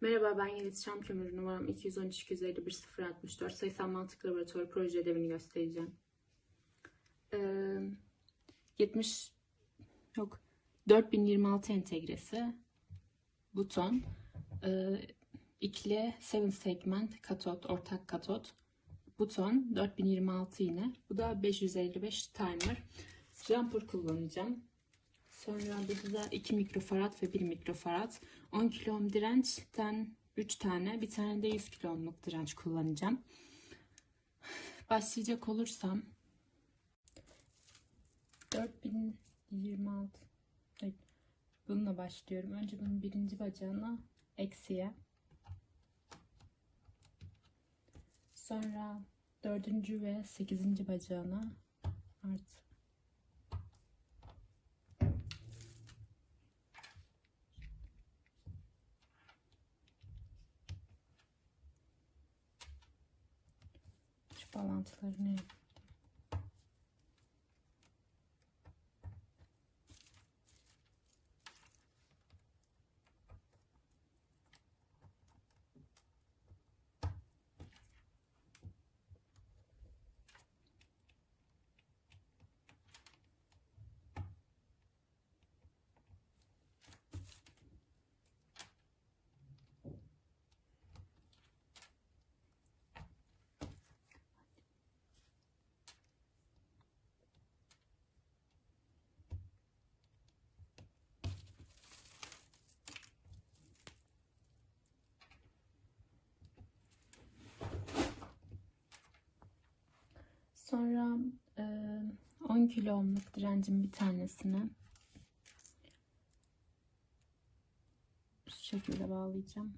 Merhaba ben Yeliz Şamkömür numaram 213 251 064 sayısal mantık laboratuvarı proje ödevini göstereceğim. Ee, 70 yok 4026 entegresi buton ee, ikili 7 segment katot ortak katot buton 4026 yine bu da 555 timer jumper kullanacağım. Sonra burada 2 mikrofarad ve 1 mikrofarad. 10 kilo ohm dirençten 3 tane, bir tane de 100 kilo ohmluk direnç kullanacağım. Başlayacak olursam 4026 Hayır, bununla başlıyorum. Önce bunun birinci bacağına eksiye. Sonra dördüncü ve sekizinci bacağına artı. Bağlantılarını Sonra e, 10 kilo ohmluk direncin bir tanesini şu şekilde bağlayacağım.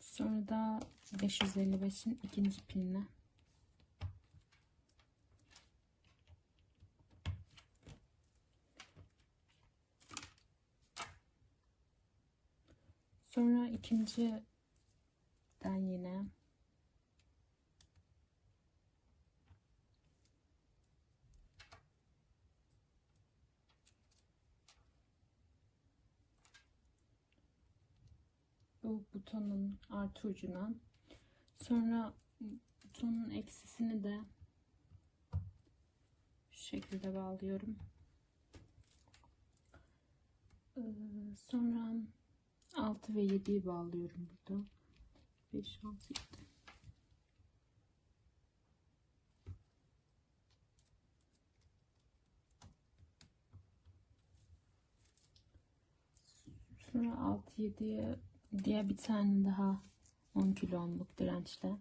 Sonra da 555'in ikinci piline Sonra ikinciden yine bu butonun artı ucuna sonra butonun eksisini de şu şekilde bağlıyorum. Ee, sonra 6 ve 7'yi bağlıyorum burada. 5, 6, 7. Sonra 6, 7'ye diye bir tane daha 10 kilo ohmluk dirençle.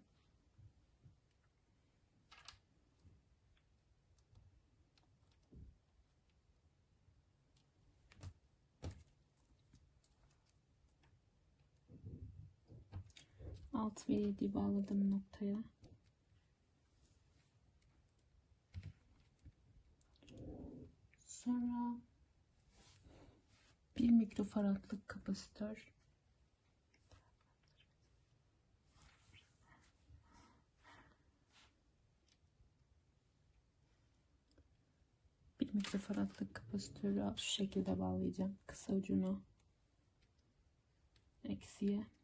Alt ve 7'yi bağladığım noktaya. Sonra bir mikrofaradlık kapasitör. Bir mikrofaradlık kapasitörü şu şekilde bağlayacağım. Kısa ucunu eksiye.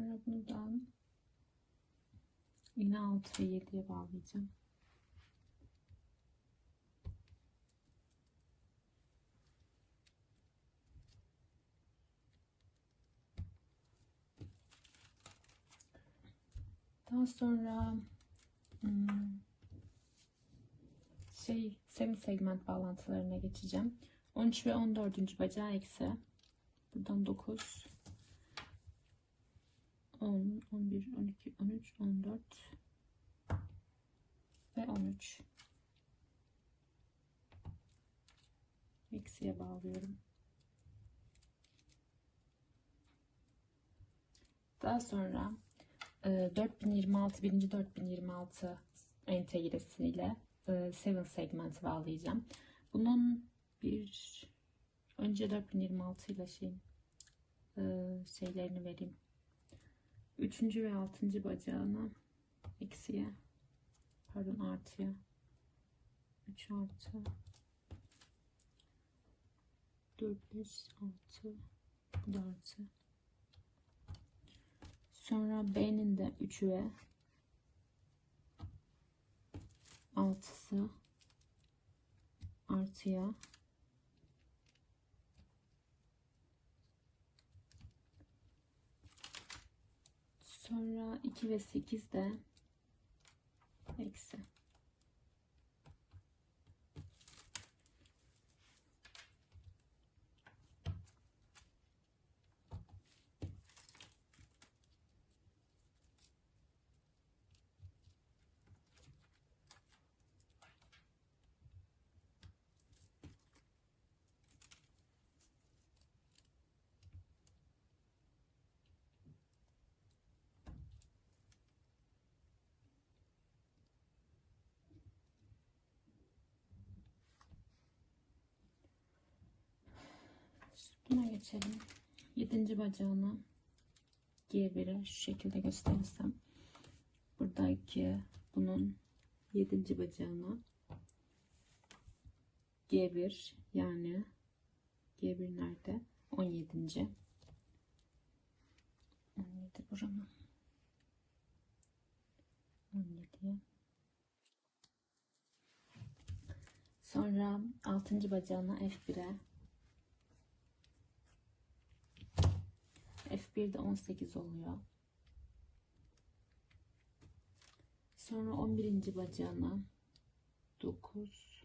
Sonra buradan yine 6 ve 7'ye bağlayacağım. Daha sonra hmm, şey semi segment bağlantılarına geçeceğim. 13 ve 14. bacağı eksi. Buradan 9 10, 11, 12, 13, 14 ve 13. Eksiye bağlıyorum. Daha sonra e, 4026, birinci 4026 entegresiyle e, 7 segment bağlayacağım. Bunun bir önce 4026 ile şeyin şeylerini vereyim. Üçüncü ve altıncı bacağına eksiye pardon artıya. 3 artı. 4 5 6 bu sonra B'nin de 3'ü ve 6'sı artıya sonra 2 ve 8 de eksi Buna geçelim. Yedinci bacağına G1'e şu şekilde gösterirsem buradaki bunun yedinci bacağına G1 yani G1 nerede? 17. 17 buranın 17'ye Sonra 6. bacağına F1'e F1'de 18 oluyor. Sonra 11. bacağına 9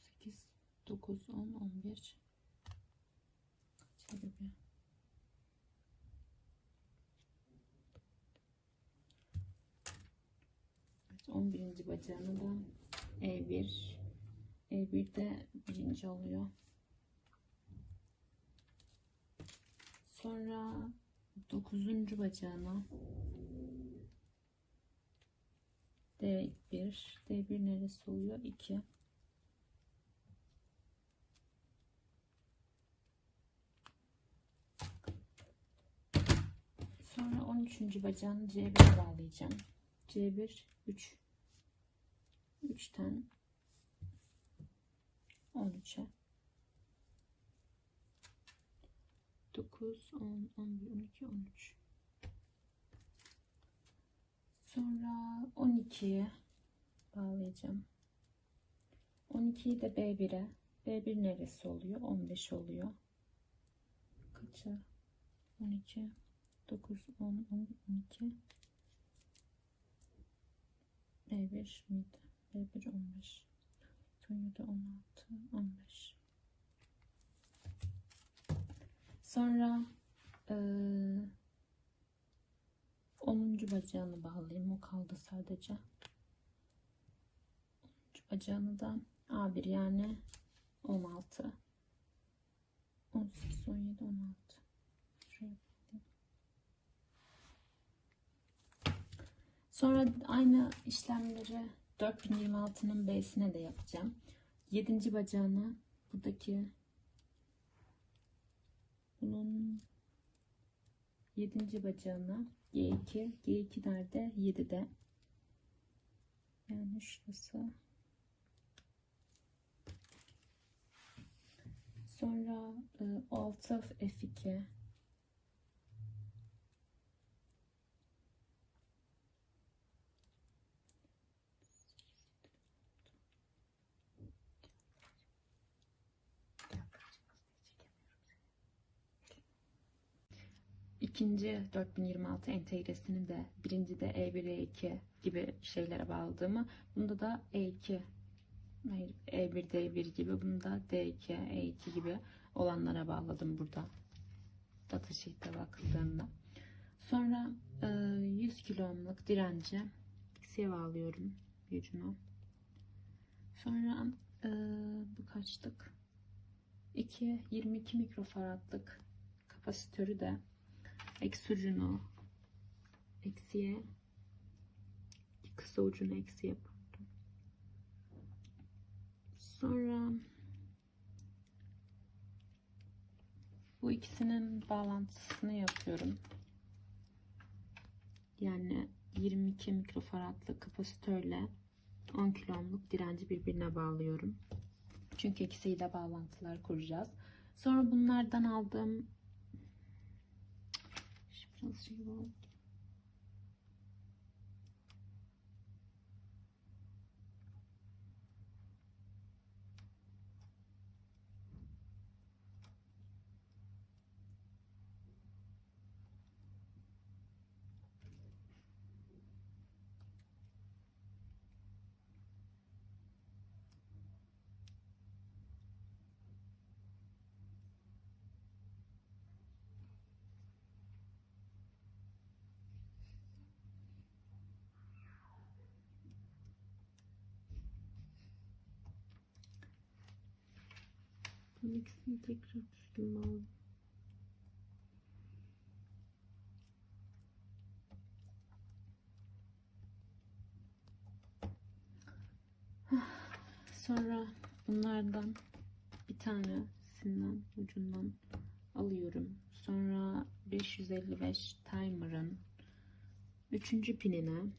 8 9 10 11 Şöyle bir Evet, 11. bacağına da E1 E1'de birinci oluyor. Sonra 9. bacağına D1 D1 neresi oluyor? 2 Sonra 13. bacağını C1'e bağlayacağım. C1 3 3'ten 13'e 9, 10, 11, 12, 13. Sonra 12'ye bağlayacağım. 12'yi de B1'e. B1 neresi oluyor? 15 oluyor. Kaça? 12, 9, 10, 11, 12. B1 miydi? B1 15. 17, 16, 15. Sonra e, 10. bacağını bağlayayım. O kaldı sadece. 10. bacağını da A1 yani 16. 18, 17, 16. Şuraya. Sonra aynı işlemleri 4026'nın B'sine de yapacağım. 7. bacağına buradaki bunun 7. bacağına G2 G2 nerede? 7'de yani şurası sonra 6 F2 ikinci 4026 entegresini de birinci de E1 E2 gibi şeylere bağladığımı bunda da E2 hayır, E1 D1 gibi bunu da D2 E2 gibi olanlara bağladım burada data sheet'e bakıldığında. Sonra 100 kilo ohmluk direnci X'ye bağlıyorum gücünü sonra bu kaçlık? 2 22 mikrofaradlık kapasitörü de eksi ucunu eksiye kısa ucunu eksi yapıyorum. Sonra Bu ikisinin bağlantısını yapıyorum. Yani 22 mikrofaradlık kapasitörle 10 kilo ohmluk direnci birbirine bağlıyorum. Çünkü ikisiyle bağlantılar kuracağız. Sonra bunlardan aldığım feels too long. Bu ikisini tekrar düzgün bağladım. Sonra bunlardan bir tanesinden ucundan alıyorum. Sonra 555 timer'ın üçüncü pinine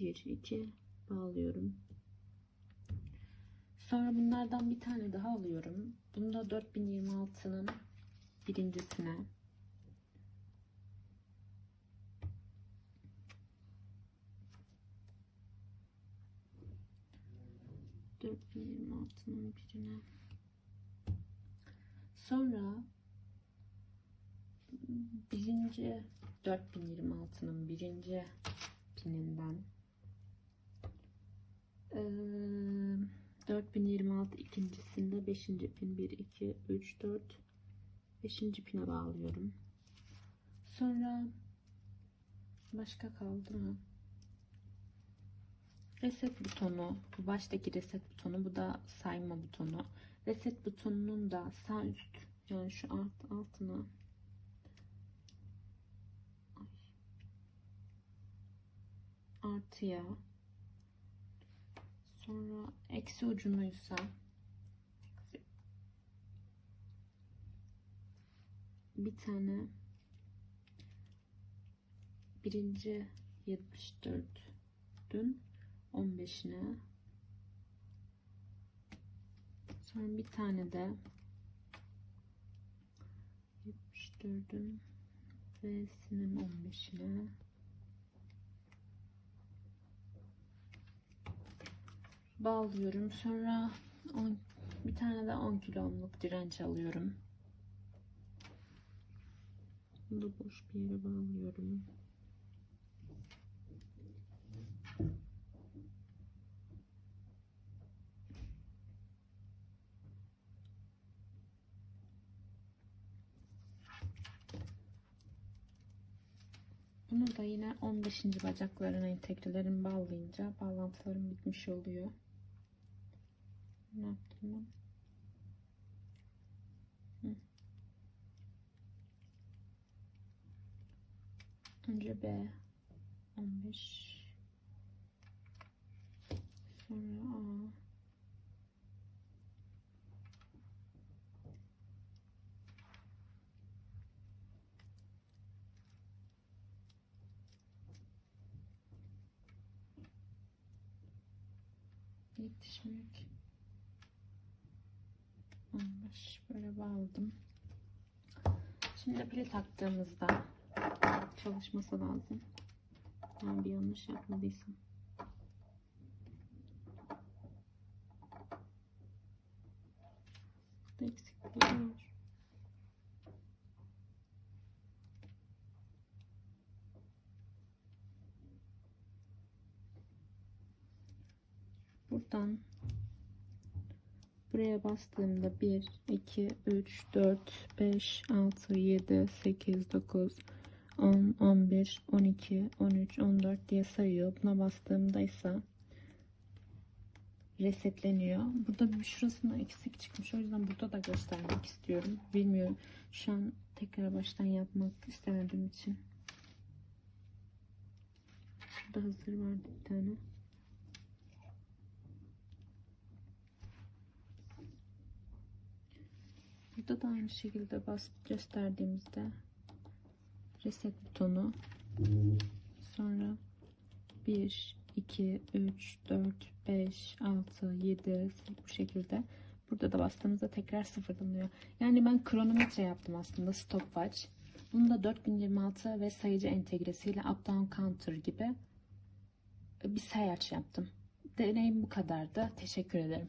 1 2 bağlıyorum. Sonra bunlardan bir tane daha alıyorum. Bunu da 4026'nın birincisine. dört bin yirmi altının birine. Sonra birinci 4026'nın birinci pininden eee 4026 ikincisinde 5. pin 1 2 3 4 5. pine bağlıyorum. Sonra başka kaldı mı? Reset butonu. Bu baştaki reset butonu. Bu da sayma butonu. Reset butonunun da sağ üst yani şu alt altına artıya Sonra eksi ucunuysa bir tane. Birinci 74'ün 15'ine sonra bir tane de 74'ün V'sinin 15'ine bağlıyorum. Sonra on, bir tane de 10 kilo ohmluk direnç alıyorum. Bunu da boş bir yere bağlıyorum. Bunu da yine 15. bacaklarına entegrelerin bağlayınca bağlantılarım bitmiş oluyor. Ne yaptım ben? Hı. Önce B 15 sonra A yetişmiyor. 15 böyle bağladım. Şimdi pili taktığımızda çalışması lazım. Ben bir yanlış yapmadıysam. Burada eksikleri var. Buradan buraya bastığımda 1, 2, 3, 4, 5, 6, 7, 8, 9, 10, 11, 12, 13, 14 diye sayıyor. Buna bastığımda ise resetleniyor. Burada bir şurasında eksik çıkmış. O yüzden burada da göstermek istiyorum. Bilmiyorum. Şu an tekrar baştan yapmak istemediğim için. Burada hazır vardı bir tane. Burada da aynı şekilde bas gösterdiğimizde reset butonu sonra 1 2 3 4 5 6 7 bu şekilde burada da bastığımızda tekrar sıfırlanıyor. Yani ben kronometre yaptım aslında stopwatch. Bunu da 4026 ve sayıcı entegresiyle up down counter gibi bir sayaç yaptım. Deneyim bu kadardı. Teşekkür ederim.